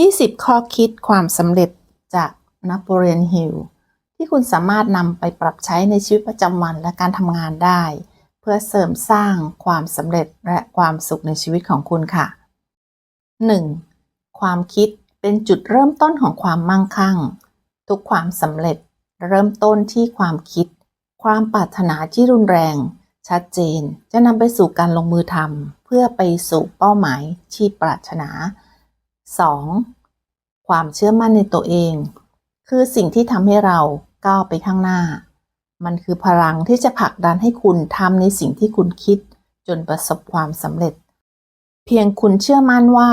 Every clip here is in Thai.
20 ข้อคิดความสำเร็จจากนโปเลียนฮิลที่คุณสามารถนำไปปรับใช้ในชีวิตประจำวันและการทำงานได้ เพื่อเสริมสร้างความสำเร็จและความสุขในชีวิตของคุณค่ะ 1. ความคิดเป็นจุดเริ่มต้นของความมั่งคั่ง ทุกความสำเร็จเริ่มต้นที่ความคิด ความปรารถนาที่รุนแรง ชัดเจน จะนำไปสู่การลงมือทำเพื่อไปสู่เป้าหมายที่ปรารถนา 2. ความเชื่อมั่นในตัวเอง คือสิ่งที่ทำให้เราก้าวไปข้างหน้า มันคือพลังที่จะผลักดันให้คุณทำในสิ่งที่คุณคิด จนประสบความสำเร็จ เพียงคุณเชื่อมั่นว่า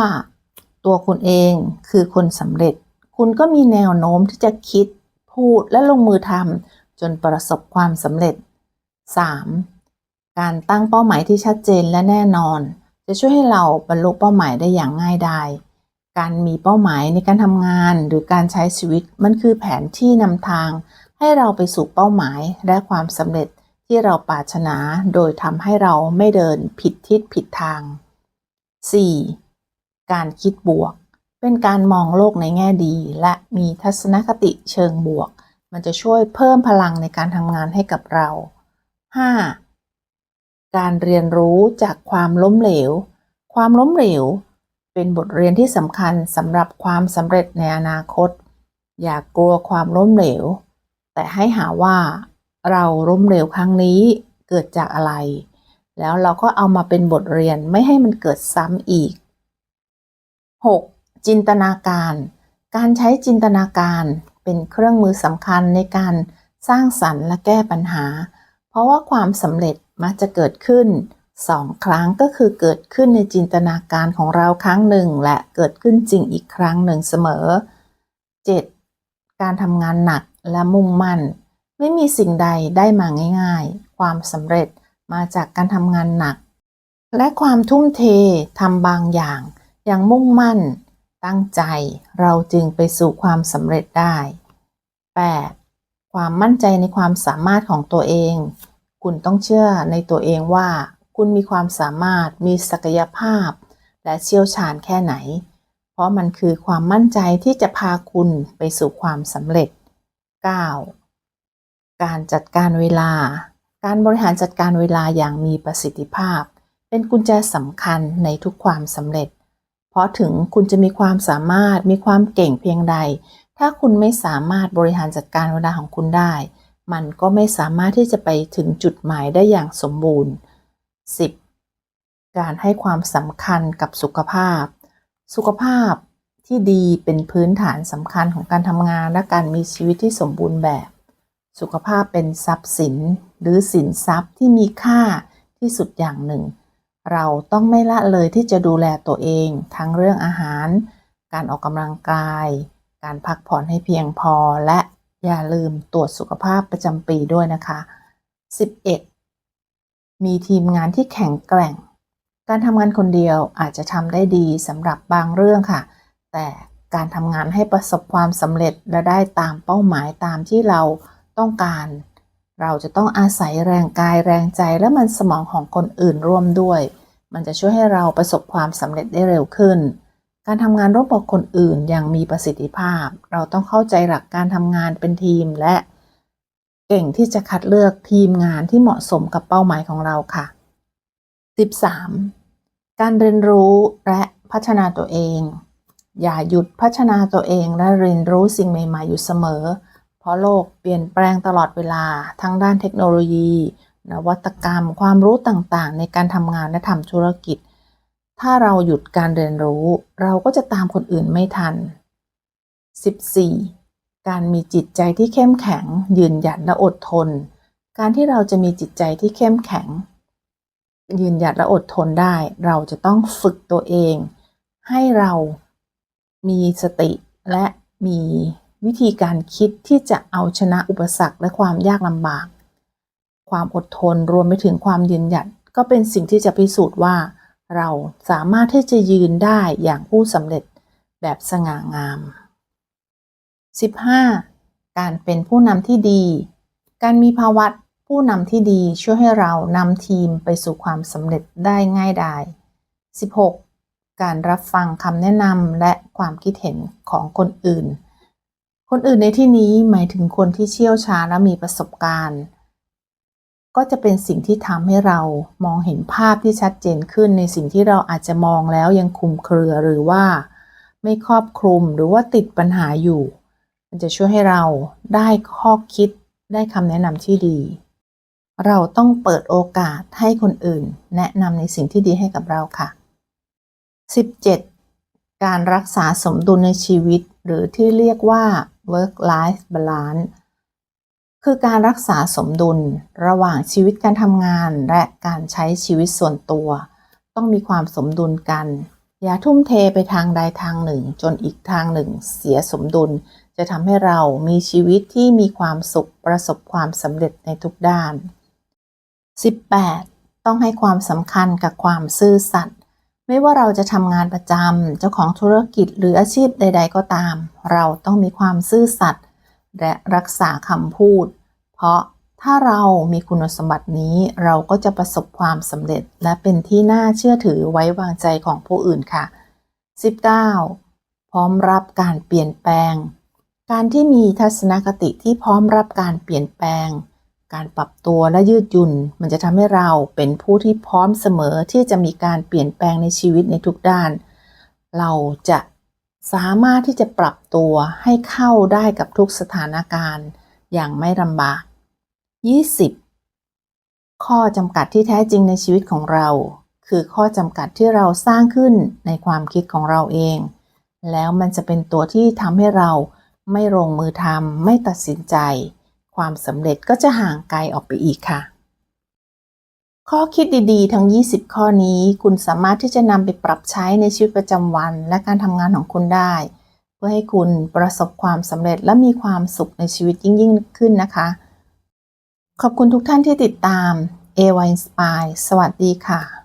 ตัวคุณเองคือคนสำเร็จ คุณก็มีแนวโน้มที่จะคิด พูดและลงมือทำจนประสบความสำเร็จ 3. การตั้งเป้าหมายที่ชัดเจนและแน่นอน จะช่วยให้เราบรรลุเป้าหมายได้อย่างง่ายดาย การมีเป้าหมายในการทำงานหรือการใช้ชีวิตมันคือแผนที่นำทาง ให้เราไปสู่เป้าหมายและความสำเร็จที่เราปรารถนาโดยทำให้เราไม่เดินผิดทิศผิดทาง 4. การคิดบวก เป็นการมองโลกในแง่ดี และมีทัศนคติเชิงบวก มันจะช่วยเพิ่มพลังในการทำงานให้กับเรา 5. การเรียนรู้จากความล้มเหลว ความล้มเหลว เป็นบทเรียนที่สำคัญสำหรับความสำเร็จในอนาคต อย่ากลัวความล้มเหลว แต่ให้หาว่าเราล้มเหลวครั้งนี้เกิดจากอะไร แล้วเราก็เอามาเป็นบทเรียนไม่ให้มันเกิดซ้ำอีก 6. จินตนาการ การใช้จินตนาการเป็นเครื่องมือสำคัญในการสร้างสรรค์และแก้ปัญหา เพราะว่าความสำเร็จมักจะเกิดขึ้น สองครั้งก็คือเกิดขึ้นในจินตนาการของเราครั้งหนึ่ง และเกิดขึ้นจริงอีกครั้งหนึ่งเสมอ 7. การทำงานหนักและมุ่งมั่น ไม่มีสิ่งใดได้มาง่าย ๆ ความสำเร็จมาจากการทำงานหนัก และความทุ่มเททำบางอย่าง อย่างมุ่งมั่น ตั้งใจเราจึงไปสู่ความสำเร็จได้ 8. ความมั่นใจในความสามารถของตัวเอง คุณต้องเชื่อในตัวเองว่า คุณมีความสามารถมีศักยภาพ และเชี่ยวชาญแค่ไหน เพราะมันคือความมั่นใจที่จะพาคุณไปสู่ความสำเร็จ 9. การจัดการเวลา การบริหารจัดการเวลาอย่างมีประสิทธิภาพ เป็นกุญแจสำคัญในทุกความสำเร็จ เพราะถึงคุณจะมีความสามารถมีความเก่งเพียงใด ถ้าคุณไม่สามารถบริหารจัดการเวลาของคุณได้ มันก็ไม่สามารถที่จะไปถึงจุดหมายได้อย่างสมบูรณ์ 10. การให้ความสำคัญกับสุขภาพ สุขภาพที่ดีเป็นพื้นฐานสำคัญของการทำงานและการมีชีวิตที่สมบูรณ์แบบ สุขภาพเป็นทรัพย์สิน หรือสินทรัพย์ที่มีค่าที่สุดอย่างหนึ่ง เราต้องไม่ละเลยที่จะดูแลตัวเอง ทั้งเรื่องอาหาร การออกกำลังกาย การพักผ่อนให้เพียงพอและอย่าลืมตรวจสุขภาพประจำปีด้วยนะคะ 11. มีทีมงานที่แข็งแกร่ง การทำงานคนเดียวอาจจะทำได้ดีสำหรับบางเรื่องค่ะ แต่การทำงานให้ประสบความสำเร็จและได้ตามเป้าหมายตามที่เราต้องการ เราจะต้องอาศัยแรงกายแรงใจและมันสมองของคนอื่นร่วมด้วย มันจะช่วยให้เราประสบความสำเร็จได้เร็วขึ้น การทำงานร่วมกับคนอื่นอย่างมีประสิทธิภาพ เราต้องเข้าใจหลักการทำงานเป็นทีมและ ก่งที่จะคัดเลือกทีมงานที่เหมาะสมกับเป้าหมายของเราค่ะ 13. การเรียนรู้และพัฒนาตัวเอง อย่าหยุดพัฒนาตัวเองและเรียนรู้สิ่งใหม่ ๆ อยู่เสมอ เพราะโลกเปลี่ยนแปลงตลอดเวลาทั้งด้านเทคโนโลยี นวัตกรรม ความรู้ต่างๆ ในการทำงานและทำธุรกิจ ถ้าเราหยุดการเรียนรู้ เราก็จะตามคนอื่นไม่ทัน 14. การมีจิตใจที่เข้มแข็ง ยืนหยัดและอดทน การที่เราจะมีจิตใจที่เข้มแข็ง ยืนหยัดและอดทนได้ เราจะต้องฝึกตัวเอง ให้เรามีสติและมีวิธีการคิดที่จะเอาชนะอุปสรรคและความยากลำบาก ความอดทนรวมไปถึงความยืนหยัดก็เป็นสิ่งที่จะพิสูจน์ว่า เราสามารถที่จะยืนได้อย่างผู้สำเร็จแบบสง่างาม 15. การเป็นผู้นำที่ดี การมีภาวะผู้นำที่ดีช่วยให้เรานำทีมไปสู่ความสำเร็จได้ง่ายดาย 16. การรับฟังคำแนะนำและความคิดเห็นของคนอื่น คนอื่นในที่นี้หมายถึงคนที่เชี่ยวชาญและมีประสบการณ์ ก็จะเป็นสิ่งที่ทำให้เรามองเห็นภาพที่ชัดเจนขึ้นในสิ่งที่เราอาจจะมองแล้วยังคลุมเครือหรือว่า ไม่ครอบคลุมหรือว่าติดปัญหาอยู่ มันจะช่วยให้เราได้ข้อคิดได้คำแนะนำที่ดี เราต้องเปิดโอกาสให้คนอื่น แนะนำในสิ่งที่ดีให้กับเราค่ะ 17. การรักษาสมดุลในชีวิต หรือที่เรียกว่า work life balance คือการรักษาสมดุลระหว่างชีวิตการทำงานและการใช้ชีวิตส่วนตัว ต้องมีความสมดุลกัน อย่าทุ่มเทไปทางใดทางหนึ่ง จนอีกทางหนึ่ง เสียสมดุล จะทำให้เรามีชีวิตที่มีความสุขประสบความสำเร็จในทุกด้าน 18. ต้องให้ความสำคัญกับความซื่อสัตย์ไม่ว่าเราจะทำงานประจำเจ้าของธุรกิจหรืออาชีพใด ๆ ก็ตาม เราต้องมีความซื่อสัตย์และรักษาคำพูด เพราะถ้าเรามีคุณสมบัตินี้เราก็จะประสบความสำเร็จ และเป็นที่น่าเชื่อถือไว้วางใจของผู้อื่นค่ะ 19. พร้อมรับการเปลี่ยนแปลง การที่มีทัศนคติที่พร้อมรับการเปลี่ยนแปลง การปรับตัวและยืดหยุ่น มันจะทำให้เราเป็นผู้ที่พร้อมเสมอที่จะมีการเปลี่ยนแปลงในชีวิตในทุกด้าน เราจะสามารถที่จะปรับตัวให้เข้าได้กับทุกสถานการณ์ อย่างไม่ลำบาก 20. ข้อจำกัดที่แท้จริงในชีวิตของเรา คือข้อจำกัดที่เราสร้างขึ้นในความคิดของเราเอง แล้วมันจะเป็นตัวที่ทำให้เรา ไม่ลงมือทำไม่ตัดสินใจ ความสำเร็จก็จะห่างไกลออกไปอีกค่ะ ข้อคิดดีๆ ทั้ง 20 ข้อนี้ คุณสามารถที่จะนำไปปรับใช้ในชีวิตประจำวัน และการทำงานของคุณได้ เพื่อให้คุณประสบความสำเร็จและมีความสุขในชีวิตยิ่งๆขึ้นนะคะ ขอบคุณทุกท่านที่ติดตาม a w i Inspire สวัสดีค่ะ